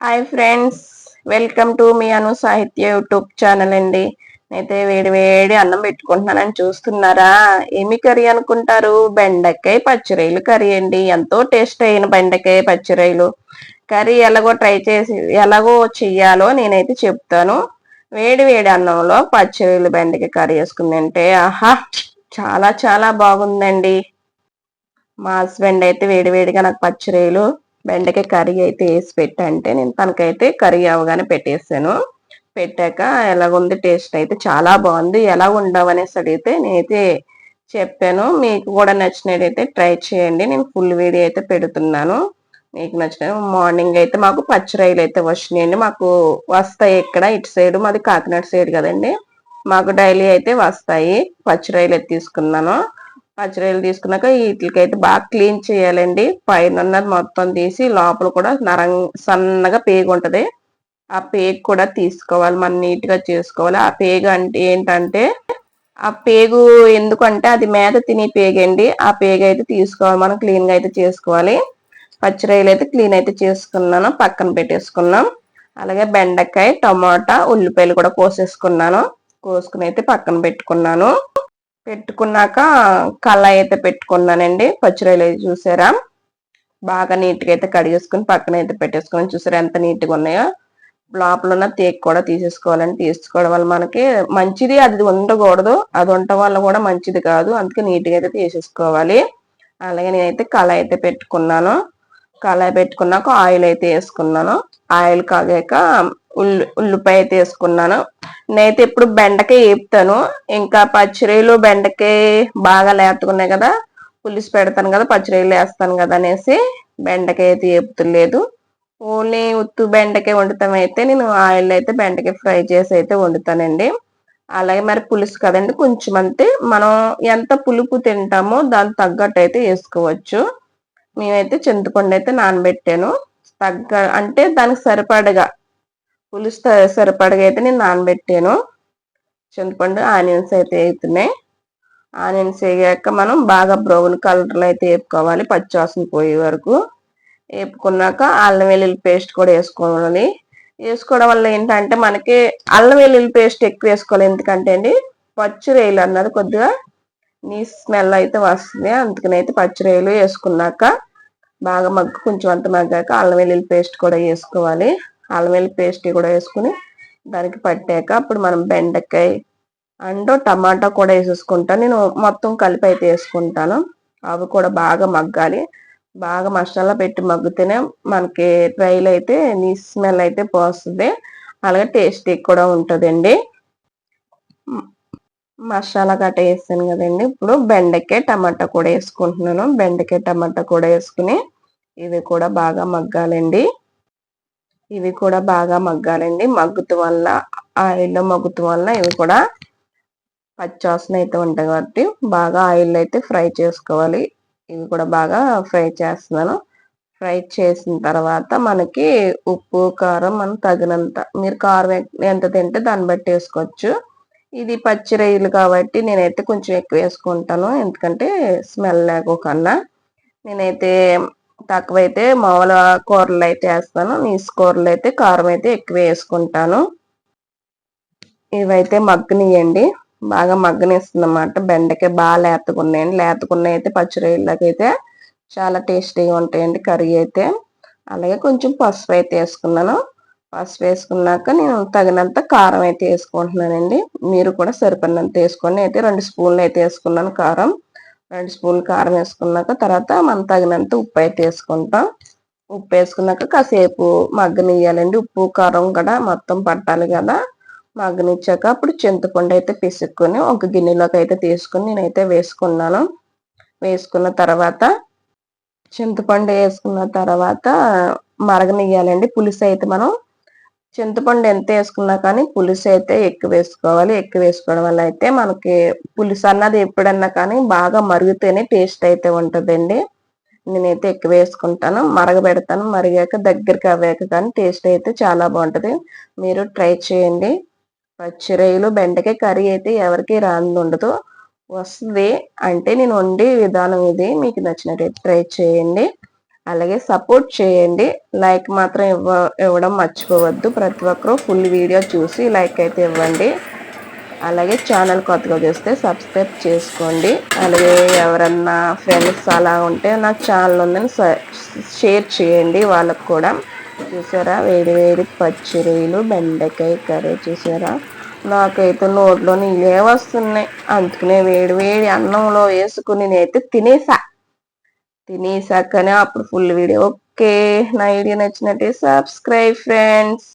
Hi friends welcome to మీ Anu Sahitya YouTube channel అండి. అయితే వేడి వేడి అన్నం పెట్టుకుంటున్నానని చూస్తున్నారా? ఏమి కర్రీ అనుకుంటారు? బెండకాయ పచ్చిరొయ్యలు కర్రీ అండి. ఎంతో టేస్ట్ అయిన బెండకాయ పచ్చిరొయ్యలు కర్రీ ఎలాగో ట్రై చేసి ఎలాగో చెయ్యాలో నేనైతే చెప్తాను. వేడి వేడి అన్నంలో పచ్చిరొయ్యలు బెండకాయ కర్రీ వేసుకుంది అంటే ఆహా చాలా చాలా బాగుందండి. మా హస్బెండ్ అయితే వేడి వేడిగా నాకు పచ్చిరొయ్యలు బెండకాయ కర్రీ అయితే వేసి పెట్టంటే నేను తనకైతే కర్రీ అవగానే పెట్టేసాను పెట్టాక ఎలాగుంది టేస్ట్ అయితే చాలా బాగుంది. ఎలా ఉండవు అనేసి అడిగితే నేనైతే చెప్పాను. మీకు కూడా నచ్చినట్టయితే ట్రై చేయండి. నేను ఫుల్ వీడియో అయితే పెడుతున్నాను. మీకు నచ్చిన మార్నింగ్ అయితే మాకు పచ్చి రైలు అయితే వచ్చినాయండి. మాకు వస్తాయి ఇక్కడ ఇటు సైడ్ మాది కాకినాడ సైడ్ కదండి. మాకు డైలీ అయితే వస్తాయి. పచ్చి రైలు అయితే తీసుకున్నాను. పచ్చిరొయ్యలు తీసుకున్నాక వీటికైతే బాగా క్లీన్ చేయాలండి. పైన ఉన్నది మొత్తం తీసి లోపల కూడా నరం సన్నగా పేగు ఉంటుంది. ఆ పేగు కూడా తీసుకోవాలి. మనం నీట్గా చేసుకోవాలి. ఆ పేగు అంటే ఏంటంటే ఆ పేగు ఎందుకంటే అది మేత తిని పేగండి. ఆ పేగు అయితే తీసుకోవాలి. మనం క్లీన్గా అయితే చేసుకోవాలి. పచ్చిరొయ్యలు అయితే క్లీన్ అయితే చేసుకున్నాను. పక్కన పెట్టేసుకున్నాం. అలాగే బెండకాయ టమాటా ఉల్లిపాయలు కూడా కోసేసుకున్నాను. కోసుకుని అయితే పక్కన పెట్టుకున్నాను. పెట్టుకున్నాక కళాయి అయితే పెట్టుకున్నానండి. పచ్చిరొయ్యలు అయితే చూసారా? బాగా నీట్గా అయితే కడిగేసుకుని పక్కన అయితే పెట్టేసుకుని చూసారా ఎంత నీట్గా ఉన్నాయో? లోపల ఉన్న తేక్ కూడా తీసేసుకోవాలని తీసుకోవడం వల్ల మనకి మంచిది అది ఉండకూడదు. అది ఉండటం వల్ల కూడా మంచిది కాదు. అందుకే నీట్గా అయితే తీసేసుకోవాలి. అలాగే నేనైతే కళాయి అయితే పెట్టుకున్నాను. కళాయి పెట్టుకున్నాక ఆయిల్ అయితే వేసుకున్నాను. ఆయిల్ కాగాక ఉల్లి ఉల్లిపాయ అయితే వేసుకున్నాను. నేనైతే ఇప్పుడు బెండకాయ వేపుతాను. ఇంకా పచ్చిరీలు బెండకాయ బాగా లేతుకున్నాయి కదా పులిసి పెడతాను కదా పచ్చిరీలు వేస్తాను కదా అనేసి బెండకాయ అయితే వేపుతులేదు. ఓన్లీ ఉత్తు బెండకాయ వండుతాం అయితే నేను ఆయిల్ అయితే బెండకాయ ఫ్రై చేసి అయితే వండుతానండి. అలాగే మరి పులుసు కదండి కొంచెం అంతే. మనం ఎంత పులుపు తింటామో దానికి తగ్గట్టు అయితే వేసుకోవచ్చు. మేమైతే చింతపండు అయితే నానబెట్టాను. తగ్గ అంటే దానికి సరిపడగా పులుసు సరిపడగా అయితే నేను నానబెట్టాను. చింతపండు ఆనియన్స్ అయితే వేస్తున్నాయి ఆనియన్స్ వేగాక మనం బాగా బ్రౌన్ కలర్లో అయితే వేపుకోవాలి పచ్చివాసన పోయే వరకు. వేపుకున్నాక అల్లం వెల్లుల్లి పేస్ట్ కూడా వేసుకోవాలి. వేసుకోవడం వల్ల ఏంటంటే మనకి అల్లం వెల్లుల్లి పేస్ట్ ఎక్కువ వేసుకోవాలి. ఎందుకంటే అండి పచ్చి రేలు అన్నది కొద్దిగా నీ స్మెల్ అయితే వస్తుంది. అందుకని అయితే పచ్చి వేసుకున్నాక బాగా మగ్గు కొంచెం అంత మగ్గాక అల్లం వెల్లుల్లి పేస్ట్ కూడా వేసుకోవాలి. అల్లం వెల్లుల్లి పేస్ట్ కూడా వేసుకుని దానికి పట్టాక అప్పుడు మనం బెండకాయ అండ్ టమాటా కూడా వేసేసుకుంటాను. నేను మొత్తం కలిపి అయితే వేసుకుంటాను. అవి కూడా బాగా మగ్గాలి. బాగా మసాలా పెట్టి మగ్గితేనే మనకి రైలు అయితే నీ స్మెల్ అయితే పోస్తుంది. అలాగే టేస్టీ కూడా ఉంటుందండి. మసాలా కట్ట వేసాను కదండి. ఇప్పుడు బెండకాయ టమాటా కూడా వేసుకుంటున్నాను. బెండకాయ టమాటా కూడా వేసుకుని ఇవి కూడా బాగా మగ్గాలండి. ఇవి కూడా బాగా మగ్గాలండి. మగ్గుతు వల్ల ఆయిల్లో మగ్గుతు వల్ల ఇవి కూడా పచ్చివాసన అయితే ఉంటాయి కాబట్టి బాగా ఆయిల్ అయితే ఫ్రై చేసుకోవాలి. ఇవి కూడా బాగా ఫ్రై చేస్తున్నాను. ఫ్రై చేసిన తర్వాత మనకి ఉప్పు కారం మనం తగినంత మీరు కారం ఎంత తింటే దాన్ని బట్టి వేసుకోవచ్చు. ఇది పచ్చి రొయ్యలు కాబట్టి నేనైతే కొంచెం ఎక్కువ వేసుకుంటాను. ఎందుకంటే స్మెల్ లేకోకన్నా నేనైతే తక్కువైతే మామూలు కూరలు అయితే వేస్తాను. నీసు కూరలు అయితే కారం అయితే ఎక్కువ వేసుకుంటాను. ఇవైతే మగ్గనియండి. బాగా మగ్గనిస్తుంది అన్నమాట బెండకాయ బాగా లేతకున్నాయండి లేతకున్నాయి అయితే పచ్చిరొయ్యలకి అయితే చాలా టేస్టీగా ఉంటాయండి కర్రీ అయితే. అలాగే కొంచెం పసుపు అయితే వేసుకున్నాను. పసుపు వేసుకున్నాక నేను తగినంత కారం అయితే వేసుకుంటున్నానండి. మీరు కూడా సరిపడినంత వేసుకొని అయితే రెండు స్పూన్లు అయితే వేసుకున్నాను కారం. రెండు స్పూన్లు కారం వేసుకున్నాక తర్వాత మనం తగినంత ఉప్పు అయితే వేసుకుంటాం. ఉప్పు వేసుకున్నాక కాసేపు మగ్గనియ్యాలండి. ఉప్పు కారం కూడా మొత్తం పట్టాలి కదా. మగ్గనిచ్చాక అప్పుడు చింతపండు అయితే పిసుక్కొని ఒక గిన్నెలోకి అయితే తీసుకుని నేనైతే వేసుకున్నాను. వేసుకున్న తర్వాత చింతపండు వేసుకున్న తర్వాత మరగనియ్యాలండి. పులుసు అయితే మనం చింతపండు ఎంత వేసుకున్నా కానీ పులుసు అయితే ఎక్కువ వేసుకోవాలి. ఎక్కువ వేసుకోవడం వల్ల అయితే మనకి పులుసు అన్నది ఎప్పుడన్నా కానీ బాగా మరుగుతేనే టేస్ట్ అయితే ఉంటుందండి. నేనైతే ఎక్కువ వేసుకుంటాను. మరగబెడతాను. మరిగాక దగ్గరికి అవ్వాక కానీ టేస్ట్ అయితే చాలా బాగుంటుంది. మీరు ట్రై చేయండి. పచ్చిరొయ్యలు బెండకాయ కర్రీ అయితే ఎవరికి రాని ఉండదు. వస్తుంది అంటే నేను వండే విధానం ఇది. మీకు నచ్చినట్టు ట్రై చేయండి. అలాగే సపోర్ట్ చేయండి. లైక్ మాత్రం ఇవ్వ ఇవ్వడం మర్చిపోవద్దు. ప్రతి ఒక్కరూ ఫుల్ వీడియో చూసి లైక్ అయితే ఇవ్వండి. అలాగే ఛానల్ కొత్తగా చూస్తే సబ్స్క్రైబ్ చేసుకోండి. అలాగే ఎవరన్నా ఫ్రెండ్స్ అలా ఉంటే నా ఛానల్ ఉందని షేర్ చేయండి వాళ్ళకు కూడా. చూసారా? వేడి వేడి పచ్చి బెండకాయ కర్రీ చూసారా? నాకైతే నోట్లో నీళ్ళే వస్తున్నాయి. అందుకనే వేడి వేడి అన్నంలో వేసుకుని నేనైతే తినేసా. తినేసాకనే అప్పుడు ఫుల్ వీడియో ఓకే నా వీడియో నచ్చినట్టే సబ్స్క్రైబ్ ఫ్రెండ్స్